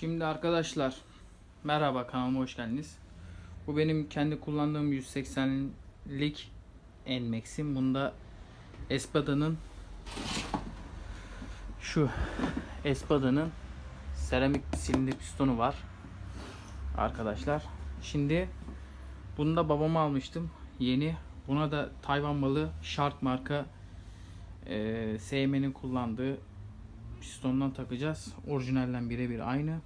Şimdi arkadaşlar merhaba kanalıma hoş geldiniz. Bu benim kendi kullandığım 180'lik Nmax'im. Bunda Espada'nın şu Espada'nın seramik silindir pistonu var. Arkadaşlar. Şimdi bunu da babama almıştım. Yeni. Buna da Tayvan malı Shark marka e, SM'nin kullandığı pistondan takacağız. Orijinalden birebir aynı.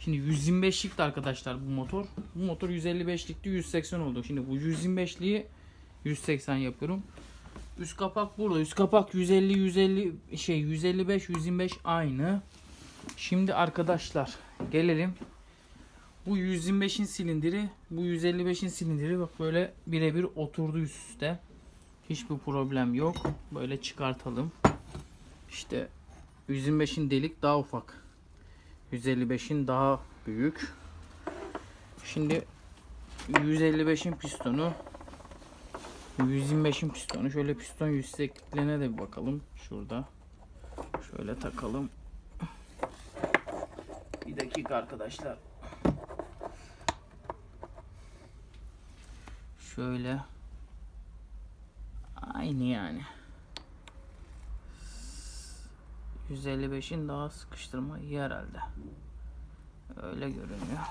Şimdi 125'likti arkadaşlar bu motor. Bu motor 155'likti 180 oldu. Şimdi bu 125'liği 180 yapıyorum. Üst kapak burada. Üst kapak 150 150 şey 155 125 aynı. Şimdi arkadaşlar gelelim. Bu 125'in silindiri, bu 155'in silindiri bak böyle birebir oturdu üst üste. Hiçbir problem yok. Böyle çıkartalım. İşte 125'in delik daha ufak. 155'in daha büyük. Şimdi 155'in pistonu 125'in pistonu. Şöyle piston yüksekliğine de bir bakalım. Şurada. Şöyle takalım. Bir dakika arkadaşlar. Şöyle. Aynı yani. 155'in daha sıkıştırma iyi herhalde. Öyle görünüyor.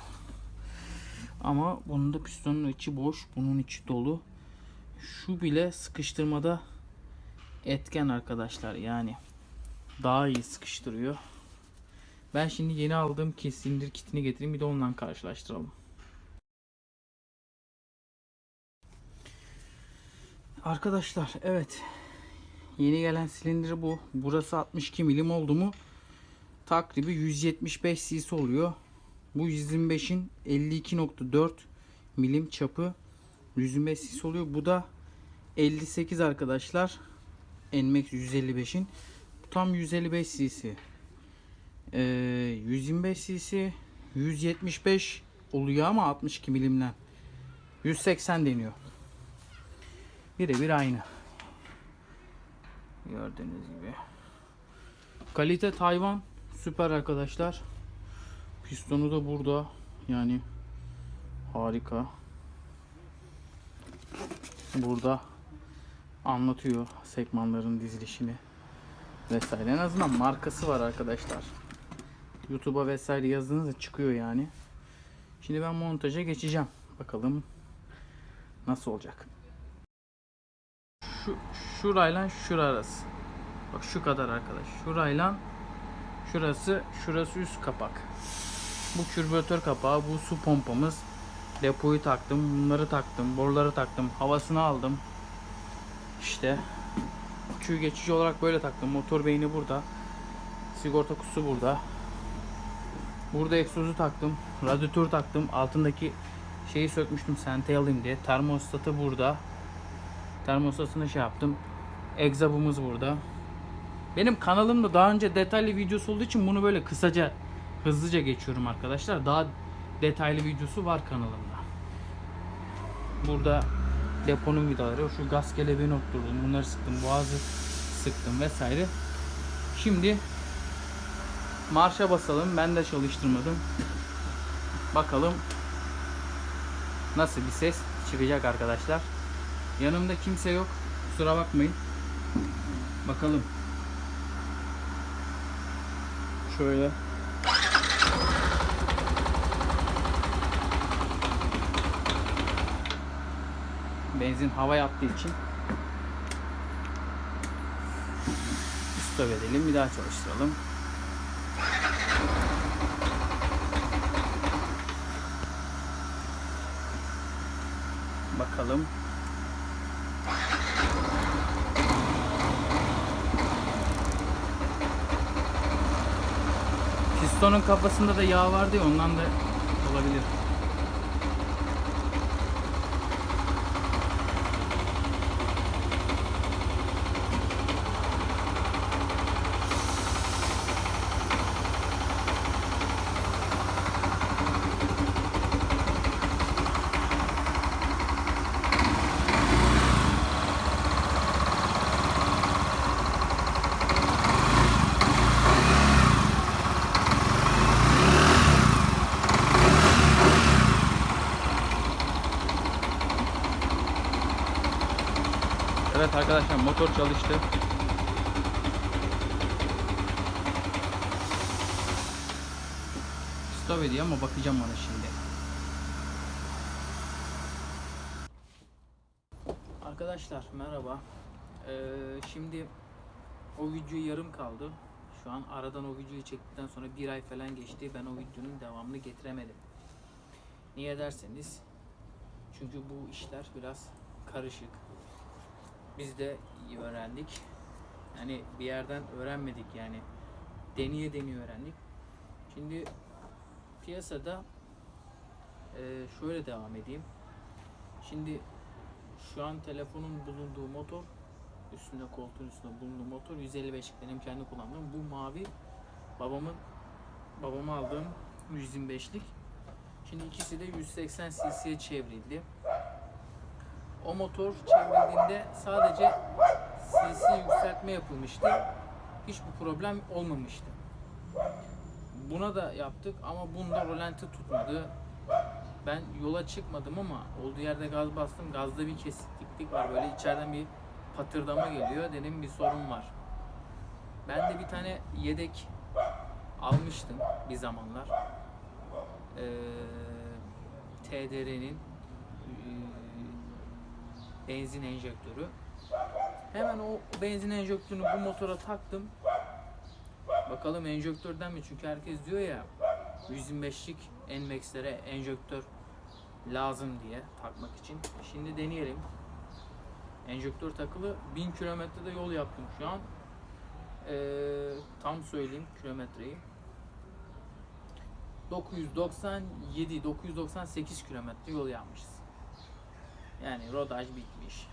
Ama bunun da pistonun içi boş. Bunun içi dolu. Şu bile sıkıştırmada etken arkadaşlar. Yani daha iyi sıkıştırıyor. Ben şimdi yeni aldığım kesindir kitini getireyim. Bir de onunla karşılaştıralım. Arkadaşlar evet Yeni gelen silindir bu. Burası 62 milim oldu mu takribi 175 cc oluyor. Bu 125'in 52.4 milim çapı 125 cc oluyor. Bu da 58 arkadaşlar. Nmax 155'in. Bu tam 155 cc. Ee, 125 cc 175 oluyor ama 62 milimden. 180 deniyor. Birebir aynı. Gördüğünüz gibi. Kalite Tayvan süper arkadaşlar. Pistonu da burada. Yani harika. Burada anlatıyor sekmanların dizilişini vesaire. En azından markası var arkadaşlar. YouTube'a vesaire yazdığınızda çıkıyor yani. Şimdi ben montaja geçeceğim. Bakalım nasıl olacak şurayla şura arası. Bak şu kadar arkadaş. Şurayla şurası şurası üst kapak. Bu kürbüratör kapağı, bu su pompamız. Depoyu taktım, bunları taktım, boruları taktım, havasını aldım. İşte Q geçici olarak böyle taktım. Motor beyni burada. Sigorta kutusu burada. Burada egzozu taktım. Radyatör taktım. Altındaki şeyi sökmüştüm senteyi alayım diye. Termostatı burada. Termostasını şey yaptım. Egzabımız burada. Benim kanalımda daha önce detaylı videosu olduğu için bunu böyle kısaca hızlıca geçiyorum arkadaşlar. Daha detaylı videosu var kanalımda. Burada deponun vidaları, şu gaz kelebeğini oturturdum. Bunları sıktım, boğazı sıktım vesaire. Şimdi marşa basalım. Ben de çalıştırmadım. Bakalım nasıl bir ses çıkacak arkadaşlar. Yanımda kimse yok. Kusura bakmayın. Bakalım. Şöyle. Benzin hava yaptığı için stop edelim. Bir daha çalıştıralım. Bakalım. Pistonun kafasında da yağ vardı ya ondan da olabilir. Arkadaşlar motor çalıştı. Stop ediyor ama bakacağım ona şimdi. Arkadaşlar merhaba. Ee, şimdi o video yarım kaldı. Şu an aradan o videoyu çektikten sonra bir ay falan geçti. Ben o videonun devamını getiremedim. Niye derseniz çünkü bu işler biraz karışık. Biz de öğrendik. Yani bir yerden öğrenmedik yani. Deneye deneye öğrendik. Şimdi piyasada e, şöyle devam edeyim. Şimdi şu an telefonun bulunduğu motor üstünde koltuğun üstünde bulunduğu motor 155'lik benim kendi kullandığım bu mavi babamın babama aldığım 125'lik şimdi ikisi de 180 cc'ye çevrildi o motor çevrildiğinde sadece cc yükseltme yapılmıştı hiçbir problem olmamıştı buna da yaptık ama bunda rolanti tutmadı ben yola çıkmadım ama olduğu yerde gaz bastım. Gazda bir kesiklik var. Böyle içeriden bir patırdama geliyor. Dedim bir sorun var. Ben de bir tane yedek almıştım bir zamanlar. Ee, TDR'nin benzin enjektörü. Hemen o benzin enjektörünü bu motora taktım. Bakalım enjektörden mi? Çünkü herkes diyor ya 125'lik Nmax'lere enjektör lazım diye takmak için. Şimdi deneyelim. Enjektör takılı 1000 kilometrede yol yaptım şu an. Ee, tam söyleyeyim kilometreyi. 997 998 kilometre yol yapmışız. Yani rodaj bitmiş.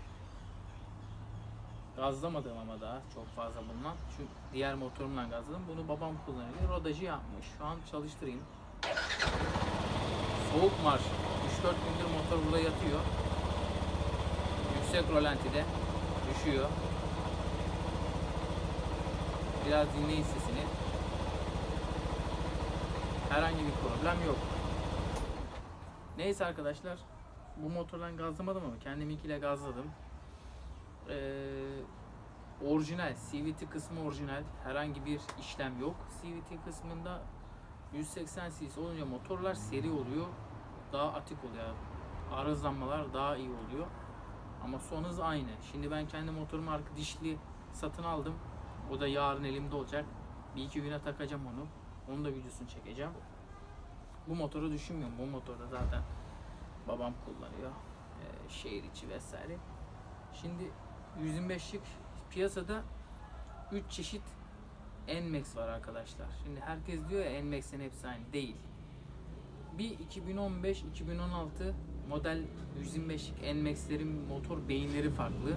Gazlamadım ama daha çok fazla bundan. Çünkü diğer motorumla gazladım. Bunu babam kullanıyor. Rodajı yapmış. Şu an çalıştırayım. Soğuk marş. 3-4 gündür motor burada yatıyor. Yüksek rolantide düşüyor. Biraz dinleyin sesini. Herhangi bir problem yok. Neyse arkadaşlar. Bu motordan gazlamadım ama kendiminkiyle gazladım. Ee, orijinal. CVT kısmı orijinal. Herhangi bir işlem yok. CVT kısmında 180 cc olunca motorlar seri oluyor. Daha atik oluyor. Arızlanmalar daha iyi oluyor. Ama son hız aynı. Şimdi ben kendi motorumu arka dişli satın aldım. O da yarın elimde olacak. Bir iki güne takacağım onu. Onun da videosunu çekeceğim. Bu motoru düşünmüyorum. Bu motorda zaten babam kullanıyor. Ee, şehir içi vesaire. Şimdi 125'lik piyasada 3 çeşit Nmax var arkadaşlar. Şimdi herkes diyor ya Nmax'in hepsi aynı. Değil. Bir 2015-2016 model 125'lik Nmax'lerin motor beyinleri farklı.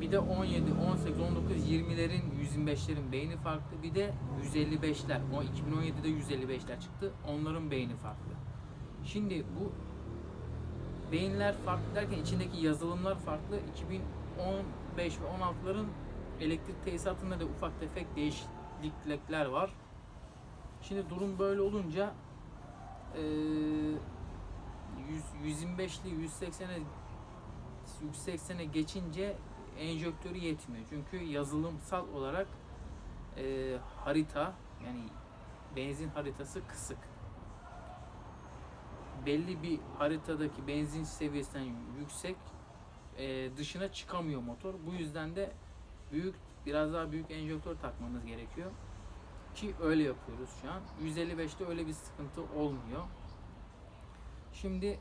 Bir de 17, 18, 19, 20'lerin 125'lerin beyni farklı. Bir de 155'ler. O 2017'de 155'ler çıktı. Onların beyni farklı. Şimdi bu beyinler farklı derken içindeki yazılımlar farklı. 2015 ve 16'ların elektrik tesisatında da ufak tefek değişiklikler var. Şimdi durum böyle olunca eee 100 125'li 180'e 180'e geçince enjektörü yetmiyor. Çünkü yazılımsal olarak eee, harita yani benzin haritası kısık. Belli bir haritadaki benzin seviyesinden yüksek eee, dışına çıkamıyor motor. Bu yüzden de büyük biraz daha büyük enjektör takmamız gerekiyor. Ki öyle yapıyoruz şu an. 155'te öyle bir sıkıntı olmuyor. Şimdi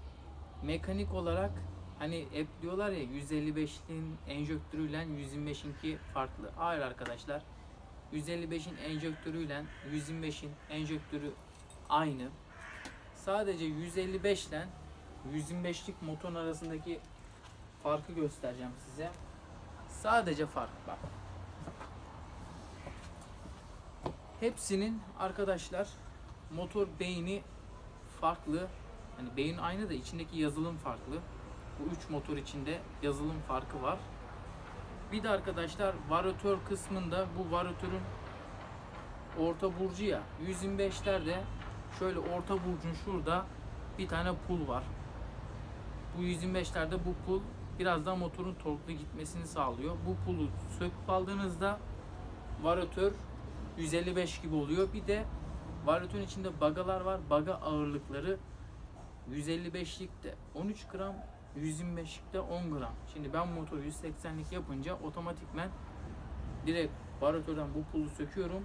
mekanik olarak hani hep diyorlar ya 155'in enjektörüyle 125'inki farklı. Hayır arkadaşlar. 155'in enjektörüyle 125'in enjektörü aynı. Sadece 155 ile 125'lik motor arasındaki farkı göstereceğim size. Sadece fark bak. Hepsinin arkadaşlar motor beyni farklı. Hani beyin aynı da içindeki yazılım farklı. Bu üç motor içinde yazılım farkı var. Bir de arkadaşlar varatör kısmında bu varatörün orta burcu ya 125'lerde şöyle orta burcun şurada bir tane pul var. Bu 125'lerde bu pul biraz daha motorun torklu gitmesini sağlıyor. Bu pulu söküp aldığınızda varatör 155 gibi oluyor. Bir de varatörün içinde bagalar var. Baga ağırlıkları 155'likte 13 gram, 125'likte 10 gram. Şimdi ben motoru 180'lik yapınca otomatikmen direkt varatörden bu pulu söküyorum.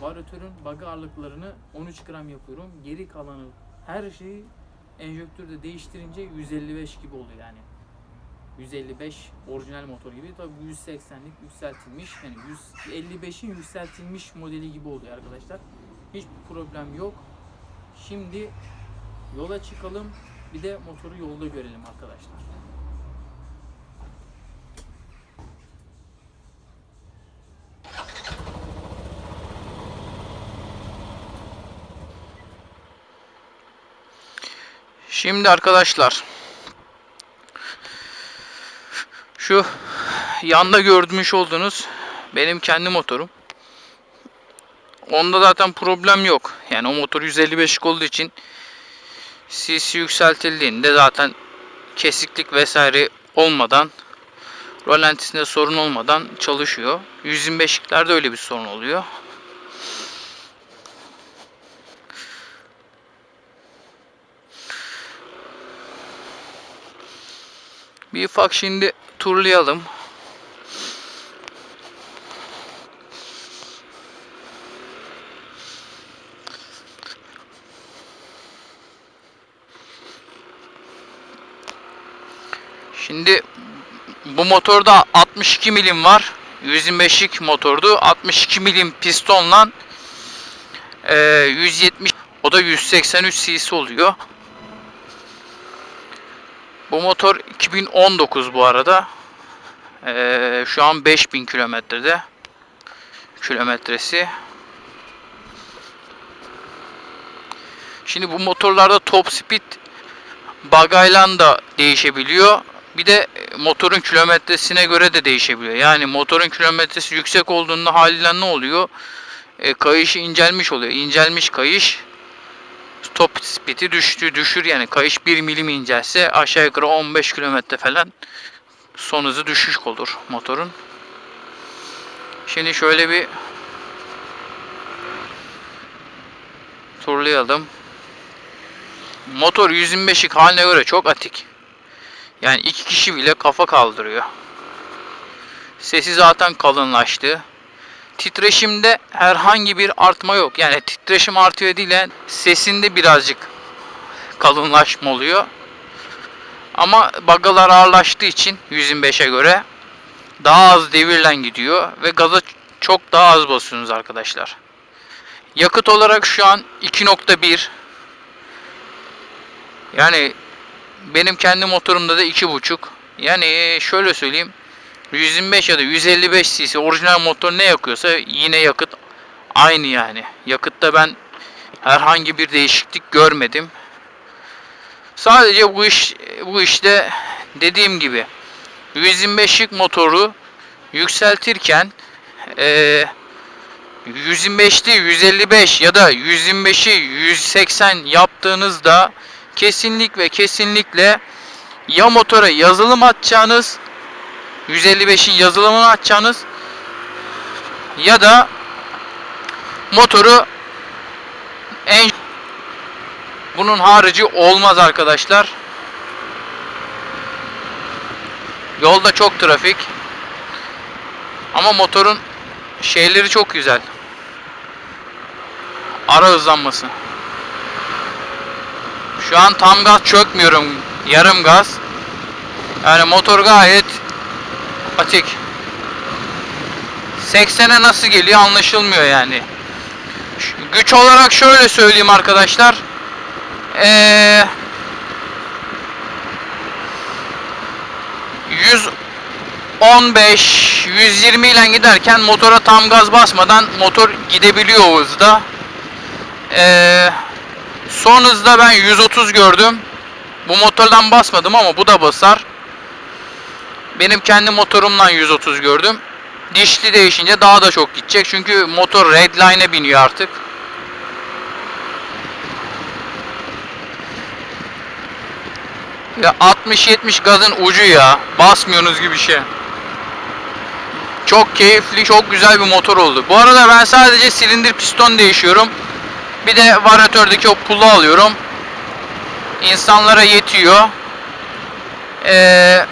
Varatörün baga ağırlıklarını 13 gram yapıyorum. Geri kalanı her şeyi enjektörde değiştirince 155 gibi oluyor yani. 155 orijinal motor gibi. Tabii bu 180'lik yükseltilmiş. Yani 155'in yükseltilmiş modeli gibi oluyor arkadaşlar. Hiçbir problem yok. Şimdi yola çıkalım. Bir de motoru yolda görelim arkadaşlar. Şimdi arkadaşlar şu yanda görmüş olduğunuz benim kendi motorum. Onda zaten problem yok. Yani o motor 155'lik olduğu için CC yükseltildiğinde zaten kesiklik vesaire olmadan rolantisinde sorun olmadan çalışıyor. 125'liklerde öyle bir sorun oluyor. Bir ufak şimdi turlayalım. Şimdi bu motorda 62 milim var. 125'lik motordu. 62 milim pistonla e, 170 o da 183 cc oluyor. Bu motor 2019 bu arada. Ee, şu an 5000 kilometrede kilometresi. Şimdi bu motorlarda top speed bagayla da değişebiliyor. Bir de motorun kilometresine göre de değişebiliyor. Yani motorun kilometresi yüksek olduğunda haliyle ne oluyor? E, kayışı incelmiş oluyor. İncelmiş kayış top speed'i düştü düşür yani kayış 1 milim incelse aşağı yukarı 15 kilometre falan son hızı düşüş olur motorun. Şimdi şöyle bir turlayalım. Motor 125'lik haline göre çok atik. Yani iki kişi bile kafa kaldırıyor. Sesi zaten kalınlaştı. Titreşimde herhangi bir artma yok. Yani titreşim artıyor değil, sesinde birazcık kalınlaşma oluyor. Ama bagalar ağırlaştığı için 125'e göre daha az devirle gidiyor ve gaza çok daha az basıyorsunuz arkadaşlar. Yakıt olarak şu an 2.1 yani benim kendi motorumda da 2.5 yani şöyle söyleyeyim 125 ya da 155 cc orijinal motor ne yakıyorsa yine yakıt aynı yani. Yakıtta ben herhangi bir değişiklik görmedim. Sadece bu iş bu işte dediğim gibi 125'lik motoru yükseltirken e, 125'li 155 ya da 125'i 180 yaptığınızda kesinlik ve kesinlikle ya motora yazılım atacağınız 155'in yazılımını açacaksınız ya da motoru en bunun harici olmaz arkadaşlar. Yolda çok trafik. Ama motorun şeyleri çok güzel. Ara hızlanması. Şu an tam gaz çökmüyorum. Yarım gaz. Yani motor gayet Atik. 80'e nasıl geliyor anlaşılmıyor yani. Güç olarak şöyle söyleyeyim arkadaşlar. Ee, 115 120 ile giderken motora tam gaz basmadan motor gidebiliyor o hızda. Ee, son hızda ben 130 gördüm. Bu motordan basmadım ama bu da basar. Benim kendi motorumdan 130 gördüm. Dişli değişince daha da çok gidecek. Çünkü motor redline'e biniyor artık. Ya 60-70 gazın ucu ya. Basmıyorsunuz gibi bir şey. Çok keyifli, çok güzel bir motor oldu. Bu arada ben sadece silindir piston değişiyorum. Bir de varyatördeki o pulu alıyorum. İnsanlara yetiyor. Ee,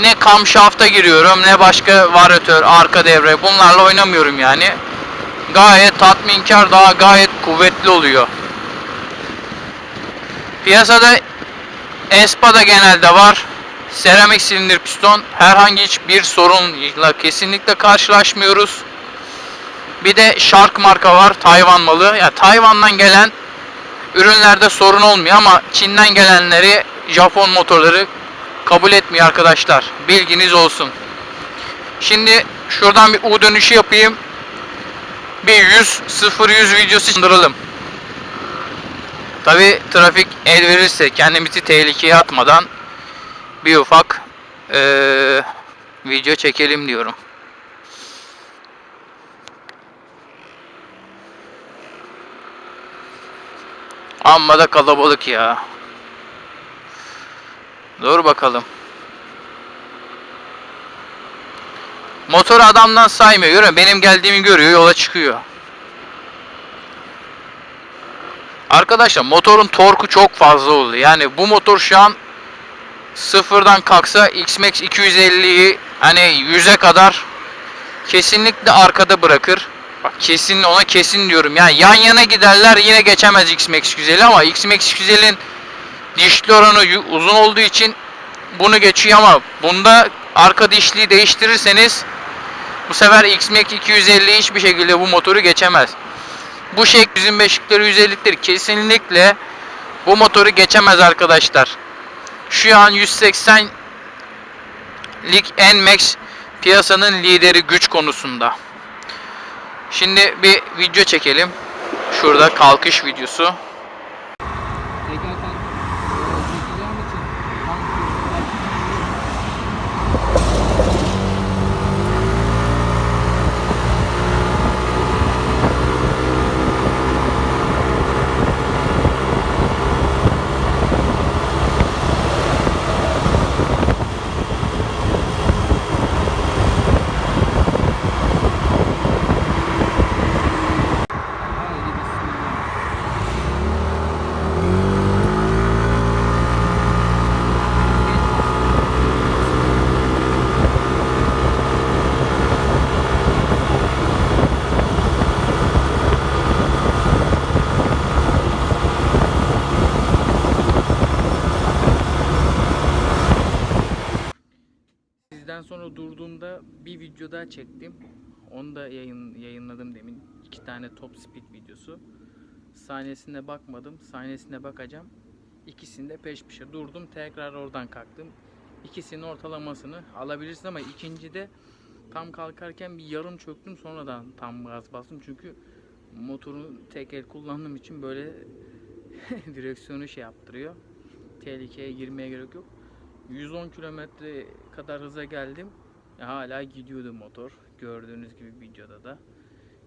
ne kamşafta giriyorum ne başka varyatör, arka devre bunlarla oynamıyorum yani. Gayet tatminkar daha gayet kuvvetli oluyor. Piyasada Espa'da genelde var. Seramik silindir piston herhangi hiçbir sorunla kesinlikle karşılaşmıyoruz. Bir de Shark marka var. Tayvan malı. Ya yani Tayvan'dan gelen ürünlerde sorun olmuyor ama Çin'den gelenleri Japon motorları kabul etmiyor arkadaşlar. Bilginiz olsun. Şimdi şuradan bir U dönüşü yapayım. Bir 100 0 100 videosu çıkaralım. Tabi trafik el verirse kendimizi tehlikeye atmadan bir ufak eee, video çekelim diyorum. Amma da kalabalık ya. Dur bakalım. Motor adamdan saymıyor. Görüyor? Benim geldiğimi görüyor. Yola çıkıyor. Arkadaşlar motorun torku çok fazla oldu. Yani bu motor şu an sıfırdan kalksa X-Max 250'yi hani 100'e kadar kesinlikle arkada bırakır. Bak kesin ona kesin diyorum. Yani yan yana giderler yine geçemez X-Max 250 ama X-Max 250'nin dişli oranı uzun olduğu için bunu geçiyor ama bunda arka dişliyi değiştirirseniz bu sefer X-Max 250 hiçbir şekilde bu motoru geçemez. Bu şey 125'likleri 150'likleri kesinlikle bu motoru geçemez arkadaşlar. Şu an 180 lik Nmax piyasanın lideri güç konusunda. Şimdi bir video çekelim. Şurada kalkış videosu. Sizden sonra durduğumda bir video çektim. Onu da yayın, yayınladım demin. İki tane top speed videosu. Sahnesine bakmadım. Sahnesine bakacağım. İkisinde peş peşe durdum. Tekrar oradan kalktım. İkisinin ortalamasını alabilirsin ama ikincide tam kalkarken bir yarım çöktüm. Sonradan tam gaz bastım. Çünkü motoru tek el kullandığım için böyle direksiyonu şey yaptırıyor. Tehlikeye girmeye gerek yok. 110 kilometre kadar hıza geldim. Ya hala gidiyordu motor. Gördüğünüz gibi videoda da.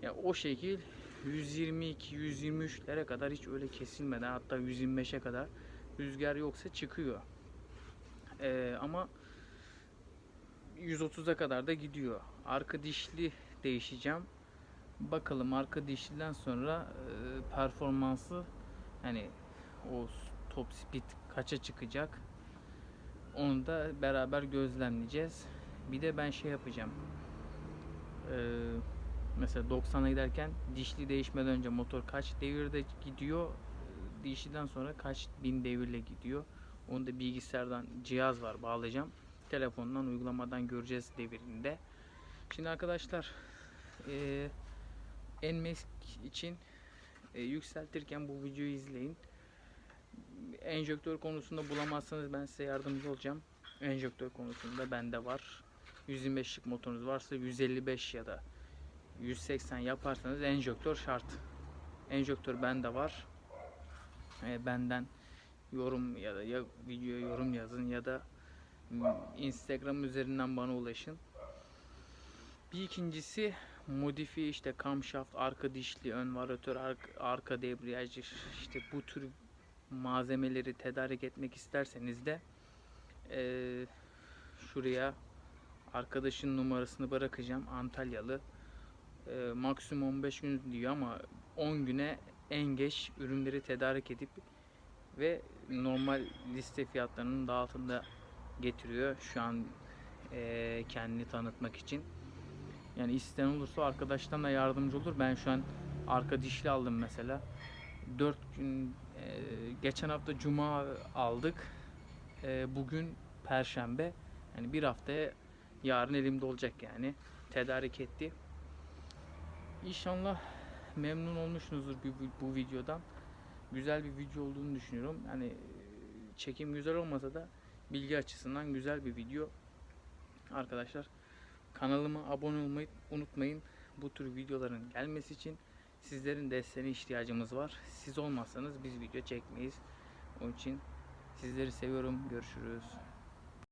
Ya o şekil 122 123'lere kadar hiç öyle kesilmeden hatta 125'e kadar rüzgar yoksa çıkıyor. Ee, ama 130'a kadar da gidiyor. Arka dişli değişeceğim. Bakalım arka dişliden sonra e, performansı hani o top speed kaça çıkacak onu da beraber gözlemleyeceğiz. Bir de ben şey yapacağım. Ee, mesela 90'a giderken dişli değişmeden önce motor kaç devirde gidiyor? e, Dişliden sonra kaç bin devirle gidiyor? Onu da bilgisayardan cihaz var bağlayacağım. Telefondan uygulamadan göreceğiz devirinde. Şimdi arkadaşlar eee Nmax için e, yükseltirken bu videoyu izleyin enjektör konusunda bulamazsanız ben size yardımcı olacağım. Enjektör konusunda bende var. 125'lik motorunuz varsa 155 ya da 180 yaparsanız enjektör şart. Enjektör bende var. E, benden yorum ya da ya videoya yorum yazın ya da m, Instagram üzerinden bana ulaşın. Bir ikincisi modifiye işte camshaft, arka dişli, ön varatör, arka, arka debriyaj işte bu tür malzemeleri tedarik etmek isterseniz de eee, şuraya arkadaşın numarasını bırakacağım. Antalyalı. Eee, maksimum 15 gün diyor ama 10 güne en geç ürünleri tedarik edip ve normal liste fiyatlarının daha altında getiriyor şu an eee, kendini tanıtmak için. Yani isteyen olursa arkadaştan da yardımcı olur. Ben şu an arka dişli aldım mesela. 4 gün eee, geçen hafta cuma aldık. Eee, bugün perşembe. Yani bir haftaya yarın elimde olacak yani. Tedarik etti. İnşallah memnun olmuşsunuzdur bu, bu, videodan. Güzel bir video olduğunu düşünüyorum. Yani e, çekim güzel olmasa da bilgi açısından güzel bir video. Arkadaşlar kanalıma abone olmayı unutmayın. Bu tür videoların gelmesi için sizlerin desteğine ihtiyacımız var. Siz olmazsanız biz video çekmeyiz. Onun için sizleri seviyorum. Görüşürüz.